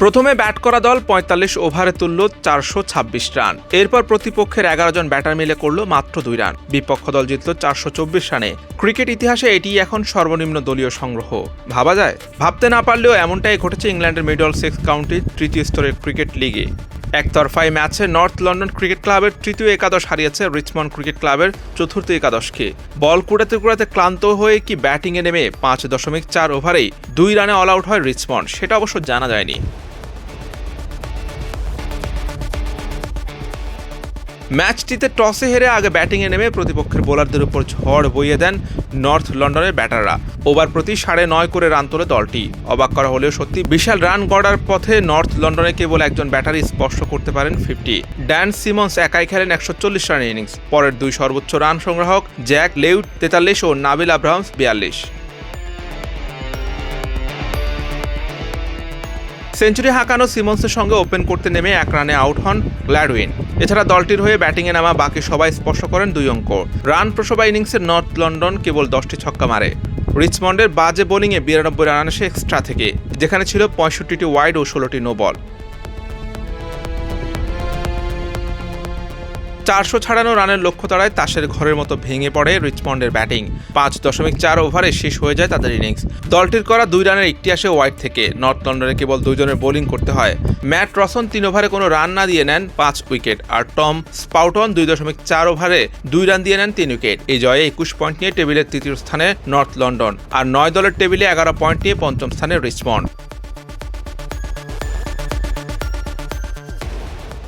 প্রথমে ব্যাট করা দল পঁয়তাল্লিশ ওভারে তুলল চারশো ছাব্বিশ রান। এরপর প্রতিপক্ষের এগারো জন ব্যাটার মিলে করল মাত্র দুই রান। বিপক্ষ দল জিতল চারশো চব্বিশ রানে। ক্রিকেট ইতিহাসে এটি এখন সর্বনিম্ন দলীয় সংগ্রহ। ভাবা যায়, ভাবতে না পারলেও এমনটাই ঘটেছে ইংল্যান্ডের মিডল সিক্স কাউন্টির তৃতীয় স্তরের ক্রিকেট লিগে। একতরফায় ম্যাচে নর্থ লন্ডন ক্রিকেট ক্লাবের তৃতীয় একাদশ হারিয়েছে রিচমন্ড ক্রিকেট ক্লাবের চতুর্থ একাদশকে। বল কুড়াতে কুড়াতে ক্লান্ত হয়ে কি ব্যাটিংয়ে নেমে পাঁচ দশমিক চার ওভারেই দুই রানে অল আউট হয় রিচমন্ড, সেটা অবশ্য জানা যায়নি। ম্যাচটিতে টসে হেরে আগে ব্যাটিংয়ে নেমে প্রতিপক্ষের বোলারদের উপর ঝড় বইয়ে দেন নর্থ লন্ডনের ব্যাটাররা। ওভার প্রতি সাড়ে নয় করে রান তোলে দলটি। অবাক করা হলেও সত্যি বিশাল রান গড়ার পথে নর্থ লন্ডনে কেবল একজন ব্যাটারই স্পর্শ করতে পারেন ফিফটি। ড্যান সিমন্স একাই খেলেন একশো চল্লিশ রানের ইনিংস। পরের দুই সর্বোচ্চ রান সংগ্রাহক জ্যাক লেউট তেতাল্লিশ ও নাবিল আব্রাহামস বিয়াল্লিশ। সেঞ্চুরি হাঁকানো সিমন্সের সঙ্গে ওপেন করতে নেমে এক রানে আউট হন গ্ল্যাডউইন। এছাড়া দলটির হয়ে ব্যাটিংয়ে নামা বাকি সবাই স্পর্শ করেন দুই অঙ্ক। রান প্রসবা ইনিংসে নর্থ লন্ডন কেবল দশটি ছক্কা মারে। রিচমন্ডের বাজে বোলিংয়ে বিরানব্বই রান আসে এক্সট্রা থেকে, যেখানে ছিল পঁয়ষট্টিটি ওয়াইড ও ষোলোটি নো বল। চারশো ছাড়ানো রানের লক্ষ্য তাড়ায় তাসের ঘরের মতো ভেঙে পড়ে রিচমন্ডের ব্যাটিং। পাঁচ দশমিক চার ওভারে শেষ হয়ে যায় তাদের ইনিংস। দলটির করা দুই রানের একটি আসে ওয়াইড থেকে। নর্থ লন্ডনে কেবল দুইজনের বোলিং করতে হয়। ম্যাট রসন তিন ওভারে কোনো রান না দিয়ে নেন পাঁচ উইকেট। আর টম স্পাউটন দুই দশমিক চার ওভারে দুই রান দিয়ে নেন তিন উইকেট। এই জয়ে একুশ পয়েন্ট নিয়ে টেবিলের তৃতীয় স্থানে নর্থ লন্ডন। আর নয় দলের টেবিলে এগারো পয়েন্ট নিয়ে পঞ্চম স্থানে রিচমন্ড।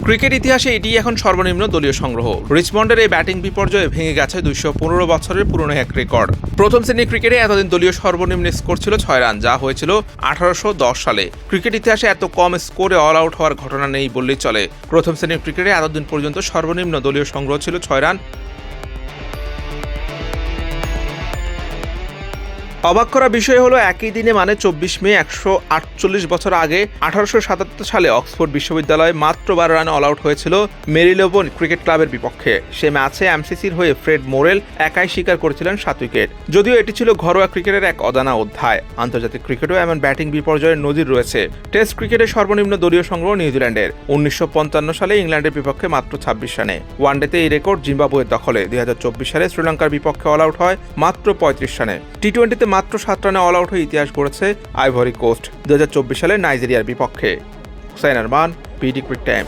ক্রিকেট ইতিহাসে এটি এখন সর্বনিম্ন দলীয় সংগ্রহ। রিচমন্ডের এই ব্যাটিং বিপর্যয়ে ভেঙে গেছে দুইশো পনেরো বছরের পুরনো এক রেকর্ড। প্রথম শ্রেণির ক্রিকেটে এতদিন দলীয় সর্বনিম্ন স্কোর ছিল ছয় রান, যা হয়েছিল আঠারোশো দশ সালে। ক্রিকেট ইতিহাসে এত কম স্কোরে অল আউট হওয়ার ঘটনা নেই বললেই চলে। প্রথম শ্রেণির ক্রিকেটে এতদিন পর্যন্ত সর্বনিম্ন দলীয় সংগ্রহ ছিল ছয় রান অবাক করা বিষয় হলো, একই দিনে মানে চব্বিশ মে একশো আটচল্লিশ বছর আগে আঠারোশো সাতাত্তর সালে অক্সফোর্ড বিশ্ববিদ্যালয়ে মাত্র বারো রানে অল আউট হয়েছিল মেরিলেবন ক্রিকেট ক্লাবের বিপক্ষে। সে ম্যাচে এমসিসির হয়ে ফ্রেড মোরেল একাই স্বীকার করেছিলেন সাত উইকেট। যদিও এটি ছিল ঘরোয়া ক্রিকেটের এক অজানা অধ্যায়। আন্তর্জাতিক ক্রিকেটেও এমন ব্যাটিং বিপর্যয়ের নজির রয়েছে। টেস্ট ক্রিকেটের সর্বনিম্ন দলীয় সংগ্রহ নিউজিল্যান্ডের। উনিশশো পঞ্চান্ন সালে ইংল্যান্ডের বিপক্ষে মাত্র ছাব্বিশ রানে। ওয়ানডেতে এই রেকর্ড জিম্বাবুয়ের দখলে। দু হাজার চব্বিশ সালে শ্রীলঙ্কার বিপক্ষে অল আউট হয় মাত্র পঁয়ত্রিশ রানে। টি টোয়েন্টিতে মাত্র সাত রানে অল আউট হয়ে ইতিহাস গড়েছে আইভরি কোস্ট দু হাজার চব্বিশ সালে নাইজেরিয়ার বিপক্ষে। Hussain Arman PD cric time